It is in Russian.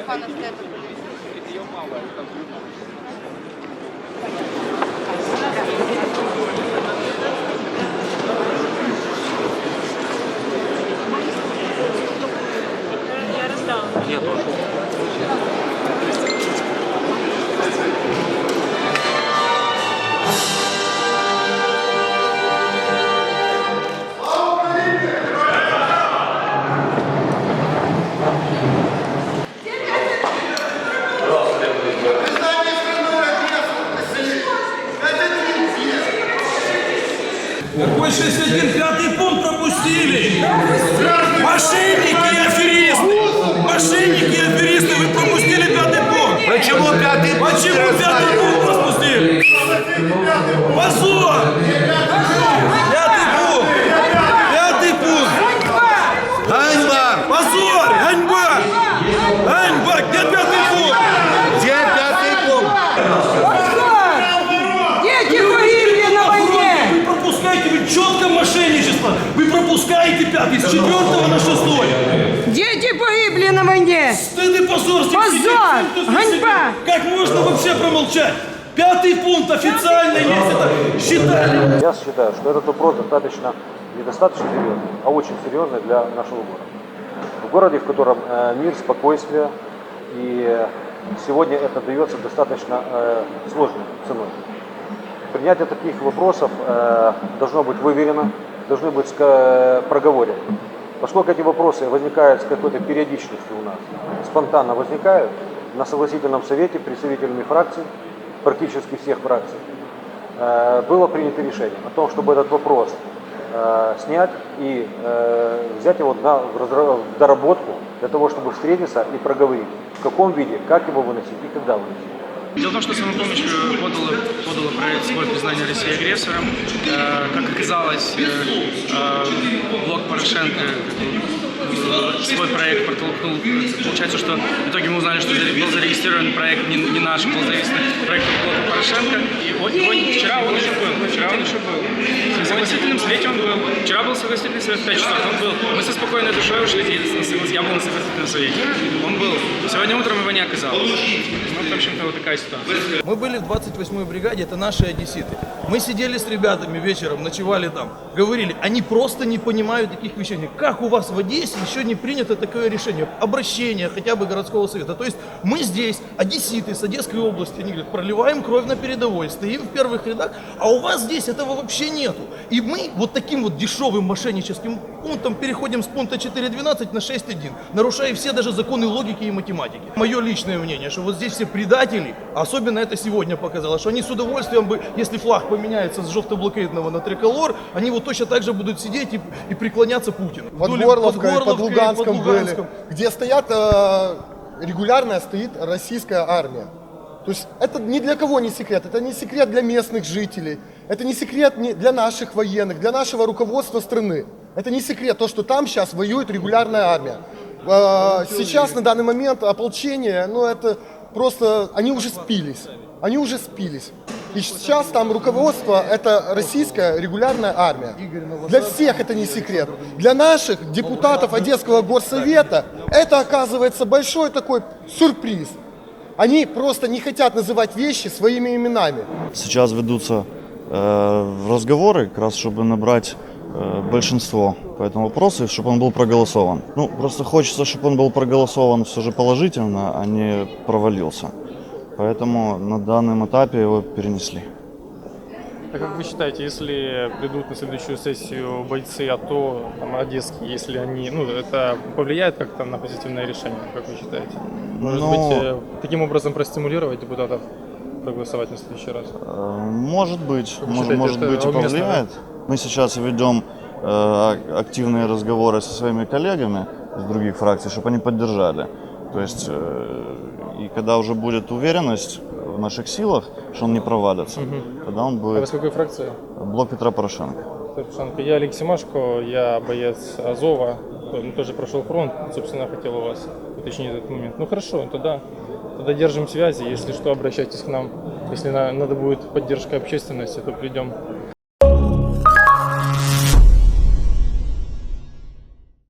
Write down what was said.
Рука на степах. Какой 61 пятый пункт пропустили? Мошенники и аферисты! Мошенники и аферисты, вы пропустили пятый пункт! Почему пятый пункт Почему пятый пункт пропустили? Позор! Пятый Вы пропускаете пятый с четвертого на шестой! Дети погибли на войне! Стыд и позор! здесь Позор! сидеть всем, кто здесь Ганьба! сидит. Как можно вообще промолчать? Пятый пункт официально есть, это считали. Я считаю, что этот вопрос достаточно, недостаточно серьезный, а очень серьезный для нашего города. В городе, в котором э, мир, спокойствие, и сегодня это дается достаточно э, сложной ценой. Принятие таких вопросов э, должно быть выверено, должны быть проговорены. Поскольку эти вопросы возникают с какой-то периодичностью у нас, спонтанно возникают, на согласительном совете представителями фракций, практически всех фракций, э, было принято решение о том, чтобы этот вопрос э, снять и э, взять его на, в доработку для того, чтобы встретиться и проговорить, в каком виде, как его выносить и когда выносить. Дело в том, что самопомощь подала, подала проект свой признания России агрессором. Э, Как оказалось, э, э, блок Порошенко свой проект протолкнул. Получается, что в итоге мы узнали, что был зарегистрирован проект не, не наш, был зарегистрирован проект блока Порошенко. И вот его вчера он еще был. Вчера он еще был. В согласительном совете он был. Вчера был согласительный совет в 5 часов. Он был. Мы со спокойной душой ушли. Я был на согласительном совете. Он был. Сегодня утром его не оказалось. В общем-то, вот такая ситуация. Мы были в 28-й бригаде, это наши одесситы. Мы сидели с ребятами вечером, ночевали там, говорили, они просто не понимают таких вещей. Как у вас в Одессе еще не принято такое решение, обращение хотя бы городского совета. То есть мы здесь, одесситы с Одесской области, они говорят, проливаем кровь на передовой, стоим в первых рядах, а у вас здесь этого вообще нету. И мы вот таким вот дешевым мошенническим пунктом переходим с пункта 4.12 на 6.1, нарушая все даже законы логики и математики. Мое личное мнение, что вот здесь все предатели, особенно это сегодня показало, что они с удовольствием бы, если флаг поменяется с желто-блокетного на триколор, они вот точно так же будут сидеть и, и преклоняться Путину. под Вдоль- Горловкой, под, Горловкой, Луганском, под Луганском. были, где стоят, э, регулярно стоит российская армия. То есть это ни для кого не секрет, это не секрет для местных жителей, это не секрет не для наших военных, для нашего руководства страны. Это не секрет, то, что там сейчас воюет регулярная армия. Э, Сейчас, на данный момент, ополчение, ну это просто, они уже спились, они уже спились. И сейчас там руководство – это российская регулярная армия. Для всех это не секрет. Для наших депутатов Одесского горсовета это оказывается большой такой сюрприз. Они просто не хотят называть вещи своими именами. Сейчас ведутся э, разговоры, как раз чтобы набрать большинство по этому вопросу, и чтобы он был проголосован. Ну, просто хочется, чтобы он был проголосован все же положительно, а не провалился. Поэтому на данном этапе его перенесли. А как вы считаете, если придут на следующую сессию бойцы АТО, там, одесские, если они, ну, это повлияет как-то на позитивное решение, как вы считаете? Может Ну- быть, э, таким образом простимулировать депутатов проголосовать на следующий раз? Э, Может быть, может, считаете, может быть и повлияет. Мы сейчас ведем э, ак- активные разговоры со своими коллегами из других фракций, чтобы они поддержали. То есть, э, и когда уже будет уверенность в наших силах, что он не провалится, тогда он А вы будет с какой фракции? блок Петра Порошенко. Порошенко. Я Алексей Машко, я боец Азова, ну, тоже прошел фронт, собственно, хотел у вас уточнить этот момент. Ну хорошо, тогда, тогда держим связи, если что, обращайтесь к нам. Если на- надо будет поддержка общественности, то придем